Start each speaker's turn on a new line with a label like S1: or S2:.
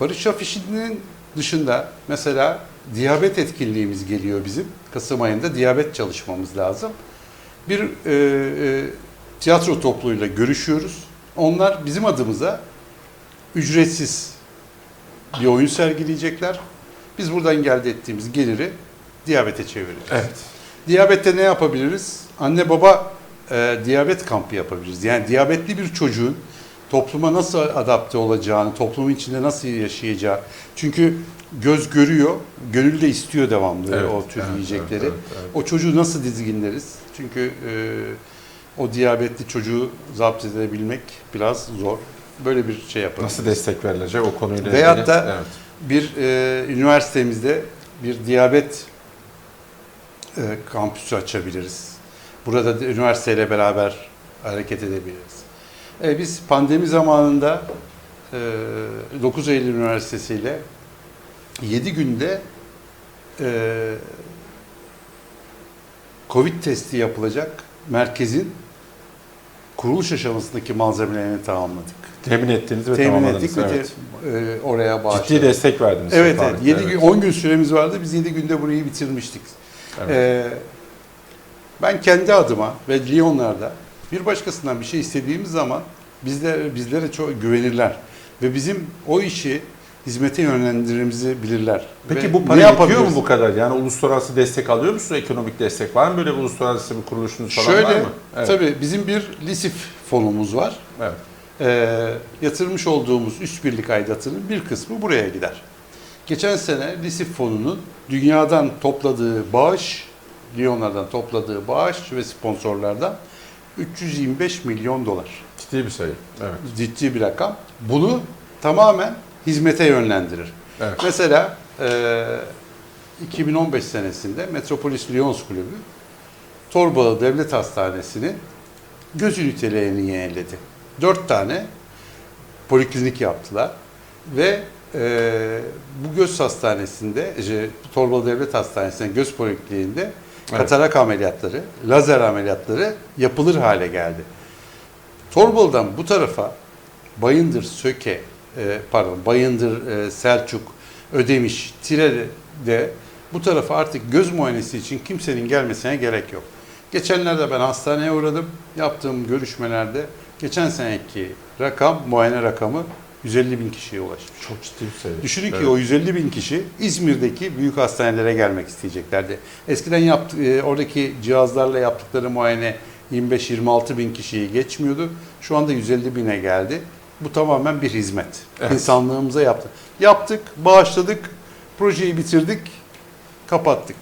S1: Barış afişinin dışında mesela diyabet etkinliğimiz geliyor bizim. Kasım ayında diyabet çalışmamız lazım. Bir e, e, tiyatro topluluğuyla görüşüyoruz. Onlar bizim adımıza ücretsiz bir oyun sergileyecekler. Biz buradan elde ettiğimiz geliri diyabete çevireceğiz.
S2: Evet.
S1: Diyabette ne yapabiliriz? Anne baba e, diyabet kampı yapabiliriz. Yani diyabetli bir çocuğun topluma nasıl adapte olacağını, toplumun içinde nasıl yaşayacağı. Çünkü göz görüyor, gönül de istiyor devamlı
S2: Evet,
S1: o tür
S2: evet,
S1: yiyecekleri.
S2: evet, evet, evet.
S1: O çocuğu nasıl dizginleriz? Çünkü e, o diyabetli çocuğu zapt edebilmek biraz zor. Böyle bir şey yapalım.
S2: Nasıl destek verilecek o konuyla
S1: Veyhatt
S2: ilgili?
S1: da-
S2: evet.
S1: Bir e, üniversitemizde bir diyabet e, kampüsü açabiliriz. Burada da üniversiteyle beraber hareket edebiliriz. E, biz pandemi zamanında e, 9 Eylül Üniversitesi ile 7 günde e, Covid testi yapılacak merkezin kuruluş aşamasındaki malzemelerini tamamladık.
S2: Temin ettiğiniz ve
S1: Temin
S2: tamamladınız.
S1: ettik ve
S2: evet.
S1: te- e, oraya bağışladık.
S2: Ciddi destek verdiniz.
S1: Evet, evet.
S2: tarihte,
S1: 7 gün, 10 gün süremiz vardı. Biz 7 günde burayı bitirmiştik.
S2: Evet.
S1: Ee, ben kendi adıma ve Lyon'larda bir başkasından bir şey istediğimiz zaman bizlere, bizlere çok güvenirler. Ve bizim o işi hizmete yönlendirmemizi bilirler.
S2: Peki
S1: Ve
S2: bu para yetiyor mu bu kadar? Yani uluslararası destek alıyor musunuz? Ekonomik destek var mı? Böyle bir uluslararası bir kuruluşunuz falan
S1: Şöyle,
S2: var mı? Evet.
S1: tabii bizim bir LİSİF fonumuz var.
S2: Evet.
S1: Ee, yatırmış olduğumuz üst birlik aidatının bir kısmı buraya gider. Geçen sene LİSİF fonunun dünyadan topladığı bağış, Lyonlardan topladığı bağış ve sponsorlardan 325 milyon dolar.
S2: Ciddi bir sayı. Evet.
S1: Ciddi bir rakam. Bunu tamamen hizmete yönlendirir.
S2: Evet.
S1: Mesela e, 2015 senesinde Metropolis Lyons Kulübü Torbalı Devlet Hastanesi'nin göz ünitelerini yeniledi. Dört tane poliklinik yaptılar ve e, bu göz hastanesinde, işte, Torbalı Devlet Hastanesi'nin göz polikliniğinde katarak ameliyatları, lazer ameliyatları yapılır hale geldi. Torbalı'dan bu tarafa Bayındır, Söke, e, pardon Bayındır, e, Selçuk, Ödemiş, Tire'de bu tarafa artık göz muayenesi için kimsenin gelmesine gerek yok. Geçenlerde ben hastaneye uğradım. Yaptığım görüşmelerde geçen seneki rakam, muayene rakamı 150 bin kişiye ulaşmış.
S2: Çok ciddi bir sayı.
S1: Düşünün ki
S2: Evet.
S1: o 150 bin kişi İzmir'deki büyük hastanelere gelmek isteyeceklerdi. Eskiden yaptı, e, oradaki cihazlarla yaptıkları muayene 25-26 bin kişiyi geçmiyordu. Şu anda 150 bine geldi. Bu tamamen bir hizmet.
S2: Evet.
S1: İnsanlığımıza yaptık. Yaptık, bağışladık, projeyi bitirdik, kapattık.